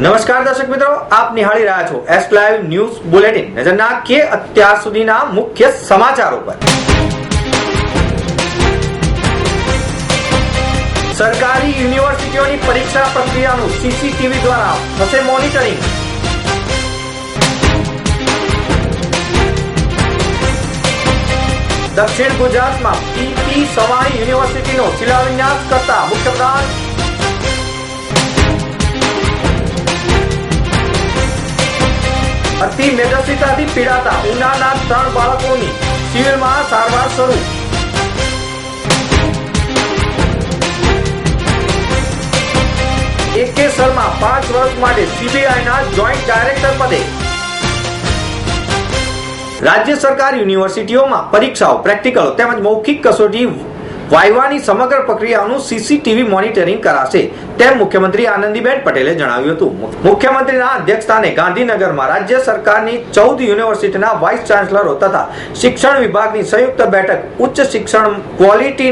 નમસ્કાર દર્શક મિત્રો, આપ નિહાળી રહ્યા છો એસ લાઈવ ન્યૂઝ બુલેટિન નજર નાખીએ અત્યાર સુધીના મુખ્ય સમાચારો પર. સરકારી યુનિવર્સિટીઓની પરીક્ષા પ્રક્રિયાનું સીસીટીવી દ્વારા થશે મોનિટરિંગ. દક્ષિણ ગુજરાતમાં પીપી સવાણી યુનિવર્સિટીનો શિલાન્યાસ કરતા મુખ્યપ્રધાન અતિ મેદસ્વીતાથી પીડાતા ઉનાના ત્રણ બાળકોની સિવિલમાં સારવાર શરૂ. એક પાંચ વર્ષ માટે સીબીઆઈના જોઈન્ટ ડાયરેક્ટર પદે. રાજ્ય સરકાર યુનિવર્સિટીઓમાં પરીક્ષાઓ, પ્રેક્ટિકલ તેમજ મૌખિક કસોટી વાયવાની સમગ્ર પ્રક્રિયાનું સીસીટીવી મોનિટરિંગ કરાશે. તેમ મુખ્યમંત્રી આનંદીબેન પટેલે જણાવ્યું હતું. મુખ્યમંત્રીના અધ્યક્ષસ્થાને ગાંધીનગરમાં રાજ્ય સરકારની ચૌદ યુનિવર્સિટીના વાઇસ ચાન્સલરો તથા શિક્ષણ વિભાગની સંયુક્ત બેઠક, ઉચ્ચ શિક્ષણ, ક્વોલિટી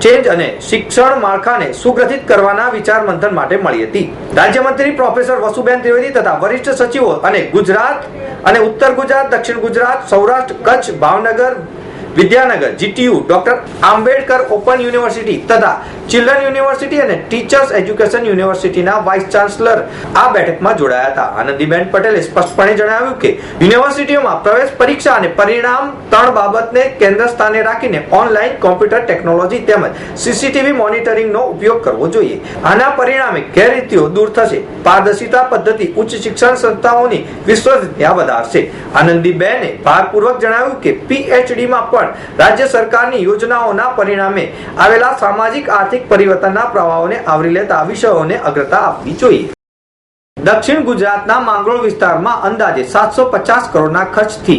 ચેન્જ અને શિક્ષણ માળખાને સુગ્રથિત કરવાના વિચાર મંથન માટે મળી હતી. રાજ્યમંત્રી પ્રોફેસર વસુબેન ત્રિવેદી તથા વરિષ્ઠ સચિવો અને ગુજરાત અને ઉત્તર ગુજરાત, દક્ષિણ Gujarat, Saurashtra, Kutch, Bhavnagar Vidyanagar, GTU, doctor Ambedkar open university તથા ચિલ્ડ્રન યુનિવર્સિટી અને ટીચર્સ એજ્યુકેશન યુનિવર્સિટીના વાઇસ ચાન્સલર આ બેઠકમાં જોડાયા હતા. આનંદીબેન પટેલે સ્પષ્ટપણે જણાવ્યું કે, યુનિવર્સિટીઓમાં પ્રવેશ પરીક્ષા અને પરિણામ ત્રણ બાબતને કેન્દ્ર સ્થાને રાખીને ઓનલાઈન કોમ્પ્યુટર ટેકનોલોજી તેમજ સીસીટીવી મોનિટરિંગનો ઉપયોગ કરવો જોઈએ. આના પરિણામે ગેરરીતિઓ દૂર થશે. પારદર્શિતા પદ્ધતિ ઉચ્ચ શિક્ષણ સંસ્થાઓની વિશ્વસનીયતા વધારશે. આનંદીબેને ભારપૂર્વક જણાવ્યું કે પીએચડી માં પણ રાજ્ય સરકારની યોજનાઓના પરિણામે આવેલા સામાજિક, આર્થિક પરિવર્તનના પ્રભાવોને આવરી લેતા વિષયોને અગ્રતા આપવી જોઈએ. દક્ષિણ ગુજરાતના માંગરોળ વિસ્તારમાં અંદાજે સાતસો પચાસ કરોડના ખર્ચથી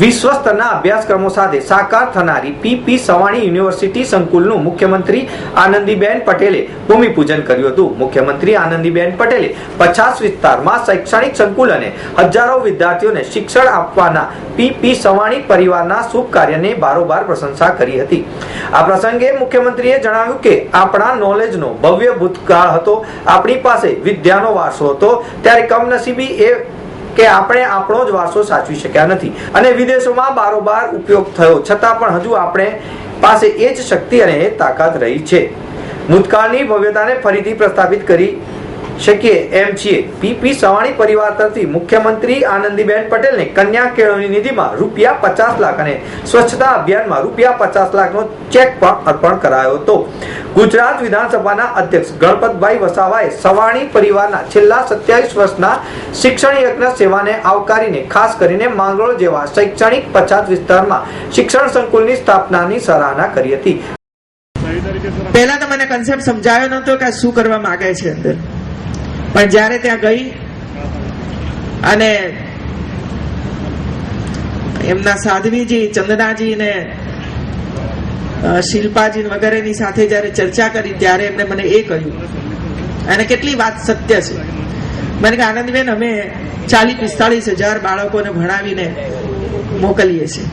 વિશ્વ સ્તરના અભ્યાસક્રમો સાથે સાકાર થનારી પીપી સવાણી યુનિવર્સિટી સંકુલનું મુખ્યમંત્રી આનંદીબેન પટેલે ભૂમિપૂજન કર્યું હતું. મુખ્યમંત્રી આનંદીબેન પટેલે પચાસ વિસ્તારમાં શૈક્ષણિક સંકુલ અને હજારો વિદ્યાર્થીઓને શિક્ષણ આપવાના પીપી સવાણી પરિવારના શુભ કાર્યને બારોબાર પ્રશંસા કરી હતી. આ પ્રસંગે મુખ્યમંત્રીએ જણાવ્યું કે આપણા નોલેજનો ભવ્ય ભૂતકાળ હતો. આપણી પાસે વિદ્યાનો વારસો હતો. ત્યારે કમનસીબી એ કે આપણે આપણો જ વારસો સાચવી શક્યા નથી. અને વિદેશોમાં બારોબાર ઉપયોગ થયો. છતાં પણ હજુ આપણે પાસે એ જ શક્તિ અને એ તાકાત રહી છે. ભૂતકાળની ભવ્યતાને ફરીથી પ્રસ્થાપિત કરી શકીએ એમ છીએ. પીપી સવાણી પરિવાર તરફથી મુખ્યમંત્રી આનંદીબેન પટેલને કન્યા કેળવણી નિધિમાં રૂપિયા પચાસ લાખ અને સ્વચ્છતા અભિયાનમાં રૂપિયા પચાસ લાખનો ચેક પણ અર્પણ કરાયો હતો. ગુજરાત વિધાનસભાના અધ્યક્ષ ગણપતભાઈ વસાવાએ સવાણી પરિવારના છેલ્લા સત્યાવીસ વર્ષના શિક્ષણ યજ્ઞ સેવાને આવકારીને ખાસ કરીને માંગરોળ જેવા શૈક્ષણિક પછાત વિસ્તારમાં શિક્ષણ સંકુલની સ્થાપનાની સરાહના કરી હતી. પહેલા તો મને કન્સેપ્ટ સમજાયો નતો કે શું કરવા માંગે છે અંદર. પણ જ્યારે ત્યાં ગઈ અને એમના સાધ્વીજી ચંદનાજી ને શિલ્પાજી વગેરેની સાથે જ્યારે ચર્ચા કરી, ત્યારે એમને મને એ કહ્યું. અને કેટલી વાત સત્ય છે. મને કે આનંદબેન, અમે ચાલીસ પિસ્તાળીસ હજાર બાળકોને ભણાવીને મોકલીએ છીએ.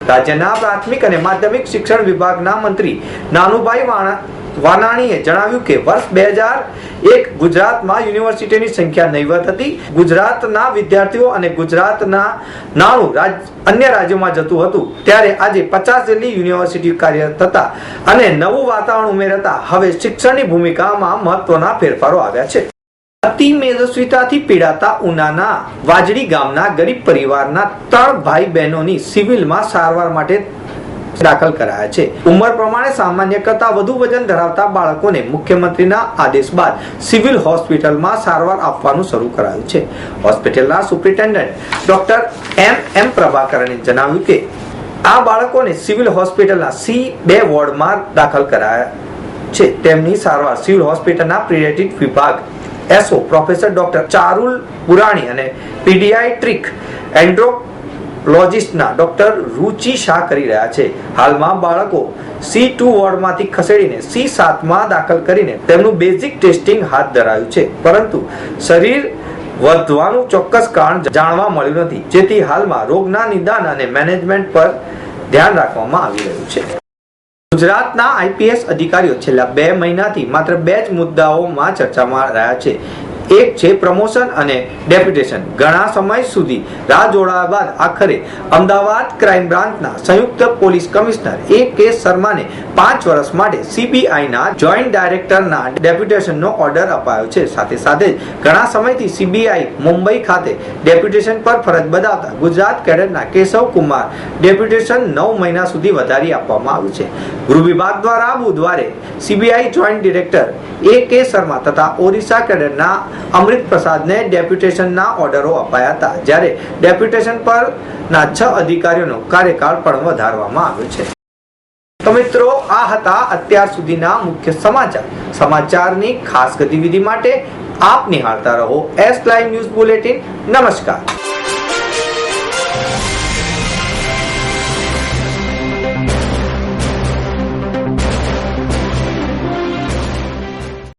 રાજ્યના પ્રાથમિક અને માધ્યમિક શિક્ષણ વિભાગના મંત્રી નાનુભાઈ વાણા વાનાણીએ જણાવ્યું કે વર્ષ બે હજાર એક ગુજરાતમાં યુનિવર્સિટીની સંખ્યા નહીવત હતી. ગુજરાતના વિદ્યાર્થીઓ અને ગુજરાતના નાણું અન્ય રાજ્યોમાં જતું હતું. ત્યારે આજે પચાસ જેટલી યુનિવર્સિટી કાર્યરત હતા અને નવું વાતાવરણ ઉમેરતા હવે શિક્ષણની ભૂમિકામાં મહત્વના ફેરફારો આવ્યા છે. અતિ મેદસ્વીતાથી પીડાતા ઉનાના વાજડી ગામના ગરીબ પરિવારના ત્રણ ભાઈ બહેનોની સિવિલમાં સારવાર માટે દાખલ કરાયા છે. ઉંમર પ્રમાણે સામાન્ય કરતા વધુ વજન ધરાવતા બાળકોને મુખ્યમંત્રીના આદેશ બાદ સિવિલ હોસ્પિટલમાં સારવાર આપવાનું શરૂ કરાયું છે. હોસ્પિટલના સુપ્રિન્ટેન્ડન્ટ ડોક્ટર એમ એમ પ્રભાકરણે જણાવ્યું કે, આ બાળકોને સિવિલ હોસ્પિટલના સી બે વોર્ડમાં દાખલ કરાયા છે. તેમની સારવાર સિવિલ હોસ્પિટલના પીડિયાટ્રિક વિભાગ, એસઓ પ્રોફેસર ડોક્ટર ચારુલ પુરાણી અને પીડિયાટ્રિક એન્ડ્રોલોજિસ્ટના ડોક્ટર રુચિ શાહ કરી રહ્યા છે. હાલમાં બાળકો સી ટુ વોર્ડમાંથી ખસેડીને સી સાતમાં દાખલ કરીને તેમનું બેઝિક ટેસ્ટિંગ હાથ ધરાયું છે. પરંતુ શરીર વધવાનું ચોક્કસ કારણ જાણવા મળ્યું નથી. જેથી હાલમાં રોગના નિદાન અને મેનેજમેન્ટ પર ધ્યાન રાખવામાં આવી રહ્યું છે. ગુજરાતના આઈપીએસ અધિકારીઓ છેલ્લા બે મહિનાથી માત્ર બે જ મુદ્દાઓમાં ચર્ચામાં રહ્યા છે. એક છે પ્રમોશન અને ડેપ્યુટેશન. ઘણા સમય સુધી રાહ જોડાયા બાદ આખરે અમદાવાદ ક્રાઇમ બ્રાન્ચના સંયુક્ત પોલીસ કમિશનર એ કે શર્માને પાંચ વર્ષ માટે સીબીઆઈના જોઈન્ટ ડાયરેક્ટરના ડેપ્યુટેશનનો ઓર્ડર અપાયો છે. સાથે સાથે જ ઘણા સમયથી સીબીઆઈ મુંબઈ ખાતે ડેપ્યુટેશન પર ફરજ બજાવતા ગુજરાત કેડરના કેશવ કુમાર ડેપ્યુટેશન નવ મહિના સુધી વધારી આપવામાં આવ્યું છે. ગૃહ વિભાગ દ્વારા બુધવારે સીબીઆઈ જોઈન્ટ ડિરેક્ટર એ કે શર્મા તથા ઓરિસ્સા કેડરના અમૃત પ્રસાદને ડેપ્યુટેશનના ઓર્ડરો અપાયા હતા જ્યારે ડેપ્યુટેશન પરના છ અધિકારીઓનો કાર્યકાળ પણ વધારવામાં આવ્યો છે. તો મિત્રો, આ હતા અત્યાર સુધીના મુખ્ય સમાચાર. સમાચારની ખાસ ગતિવિધિ માટે આપ નિહાળતા રહો એસ લાઈવ ન્યૂઝ બુલેટિન નમસ્કાર.